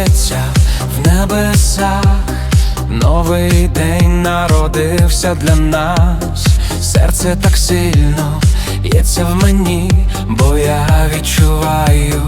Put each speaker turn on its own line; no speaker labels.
здається в небесах, новий день народився для нас, серце так сильно б'ється в мені, бо я відчуваю.